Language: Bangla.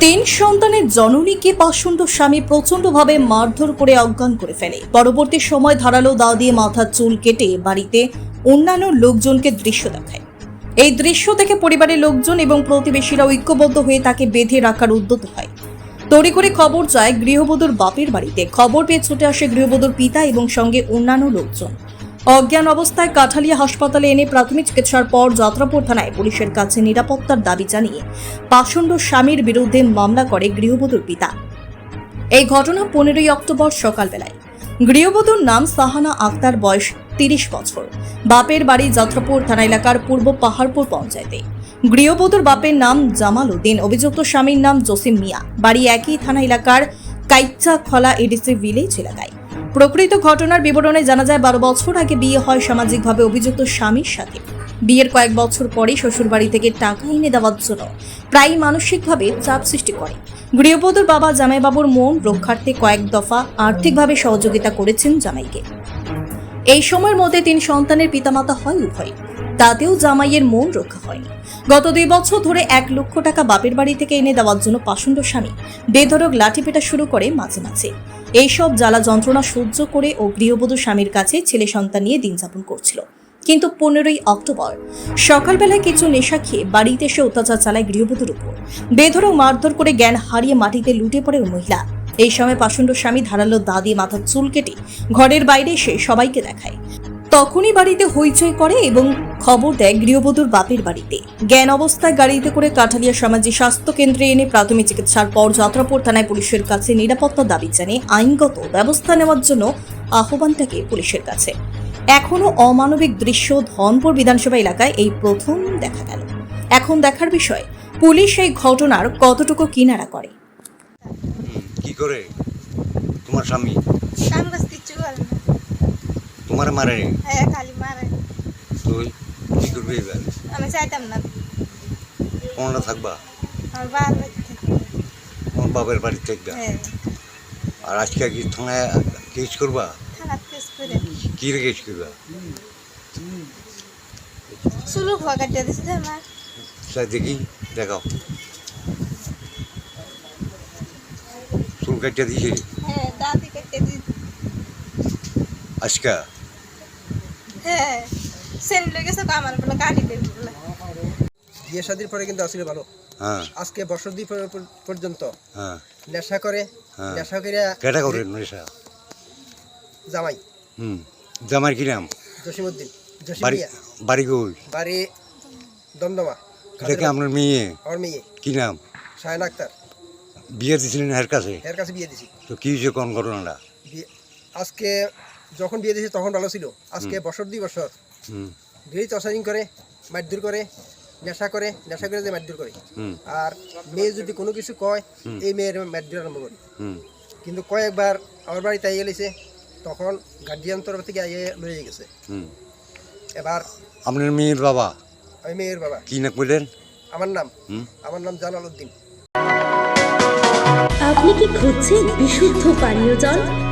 তিন সন্তানের জননীকে পাষণ্ড স্বামী প্রচণ্ডভাবে মারধর করে অজ্ঞান করে ফেলে। পরবর্তী সময় ধারালো দা দিয়ে মাথার চুল কেটে বাড়িতে অন্যান্য লোকজনকে দৃশ্য দেখায়। এই দৃশ্য থেকে পরিবারের লোকজন এবং প্রতিবেশীরা ঐক্যবদ্ধ হয়ে তাকে বেঁধে রাখার উদ্যত হয়। তড়ি করে খবর যায় গৃহবধূর বাপের বাড়িতে। খবর পেয়ে ছুটে আসে গৃহবধূর পিতা এবং সঙ্গে অন্যান্য লোকজন। অজ্ঞান অবস্থায় কাঠালিয়া হাসপাতালে এনে প্রাথমিক চিকিৎসার পর যাত্রাপুর থানায় পুলিশের কাছে নিরাপত্তার দাবি জানিয়ে পাষণ্ড স্বামীর বিরুদ্ধে মামলা করে গৃহবধূর পিতা। এই ঘটনা পনেরোই অক্টোবর সকালবেলায়। গৃহবধূর নাম সাহানা আক্তার, বয়স তিরিশ বছর। বাপের বাড়ি যাত্রাপুর থানা এলাকার পূর্ব পাহাড়পুর পঞ্চায়েতে। গৃহবধূর বাপের নাম জামাল উদ্দিন, অভিযুক্ত স্বামীর নাম জসিম মিয়া। বাড়ি একই থানা এলাকার কাইচা খলা এডিসি ভিলেজ এলাকায়। প্রকৃত ঘটনার বিবরণে জানা যায়, বারো বছর আগে বিয়ে হয় সামাজিকভাবে অভিযুক্ত স্বামীর সাথে। বিয়ের কয়েক বছর পরে শ্বশুরবাড়ি থেকে টাকা এনে দেওয়ার জন্য প্রায়ই মানসিকভাবে চাপ সৃষ্টি করে। গৃহবধূর বাবা জামাইবাবুর মন রক্ষার্থে কয়েক দফা আর্থিকভাবে সহযোগিতা করেছেন জামাইকে। এই সময়ের মধ্যে তিন সন্তানের পিতামাতা হয় উভয় তাতেও জামাইয়ের মন রক্ষা হয়নি। গত দুই বছর ধরে এক লক্ষ টাকা বাপের বাড়ি থেকে এনে দেওয়ার জন্য পাষণ্ড স্বামী বেধরক লাঠি পেটা শুরু করে মাঝে মাঝে। এইসব জ্বালা যন্ত্রণা সহ্য করে ও গৃহবধূ স্বামীর কাছে ছেলে সন্তান নিয়ে দিন যাপন করছিল। কিন্তু পনেরোই অক্টোবর সকালবেলায় কিছু নেশা খেয়ে বাড়িতে এসে অত্যাচার চালায় গৃহবধূর উপর। বেধরক মারধর করে জ্ঞান হারিয়ে মাটিতে লুটে পড়ে ওই মহিলা। এই সময় পাষণ্ড স্বামী ধারালো দা দিয়ে মাথার চুল কেটে ঘরের বাইরে এসে সবাইকে দেখায়। তখনই বাড়িতে হইচই করে এবং খবর দেয় গৃহবধূর বাপের বাড়িতে। জ্ঞান অবস্থায় গাড়িতে করে কাঠালিয়া সামাজিক স্বাস্থ্য কেন্দ্রে এনে প্রাথমিক চিকিৎসার পর যাত্রাপুর থানায় পুলিশের কাছে নিরাপত্তা দাবি জানিয়ে আইনগত ব্যবস্থা নেওয়ার জন্য আহ্বান থাকে পুলিশের কাছে। এখনও অমানবিক দৃশ্য ধনপুর বিধানসভা এলাকায় এই প্রথম দেখা গেল। এখন দেখার বিষয় পুলিশ এই ঘটনার কতটুকু কিনারা করে? কি করে? তোমার স্বামী কাম কাজ কিচ্ছু করে না তোমার মারে? হ্যাঁ খালি মারে। তুই কি করবি এবার? আমি চাইতাম না। কোনটা থাকবা? আমার বাবার। তোমার বাপের বাড়ি থাকবা? হ্যাঁ। আর আজকে কি থানায় কেস করবা? কি রে কেস করবা? কাটিয়ে দিছে যে আমার। স্যার দেখি দেখাও। চুল কাটিয়ে দিয়েছে? হ্যাঁ দাঁতি কাটিয়ে দিছে আজকা? হ্যাঁ সেন লেগেছে আমার বলে কাটি দেবে বলে। বিয়ে শাদির পরে কিন্তু আসলে ভালো। হ্যাঁ। আজকে বছর দুই পর- পর- পর্যন্ত হ্যাঁ। নেশা করে হ্যাঁ। নেশা করে কেটা করে নেশা? জামাই। হুম জামার কি নাম? জসিমুদ্দিন জসিম বাড়ি মিয়া। বাড়ি দমদমা এটা কি আপনার মেয়ে? আমার মেয়ে। কি নাম? শায়ন আক্তার। বিয়ে দিয়েছিলেন এর কাছে? এর কাছে বিয়ে দিছি। তো কি হয়েছে কোন ঘটনাটা? আজকে যখন বিয়ে দিয়েছি তখন ভালো ছিল। আজকে বছর দুই বছর। হুম। ভেরি টর্চারিং করে মারধর করে নেশা করে নেশা করে যে মারধর করে। আর মেয়ে যদি কোনো কিছু কয় এই মেয়ের মারধর আরম্ভ করে। হুম। কিন্তু কয়েকবার আমার বাড়িতে আইয়ে গেছে তখন গার্ডিয়ান তরফ থেকে আইয়ে লয়ে গেছে। এবার আপনার মেয়ের বাবা? আমি মেয়ের বাবা। কি না বললেন আমার নাম। হুম। আমার নাম জালাল উদ্দিন। আপনি কি খুঁজছেন বিশুদ্ধ পানীয় জল?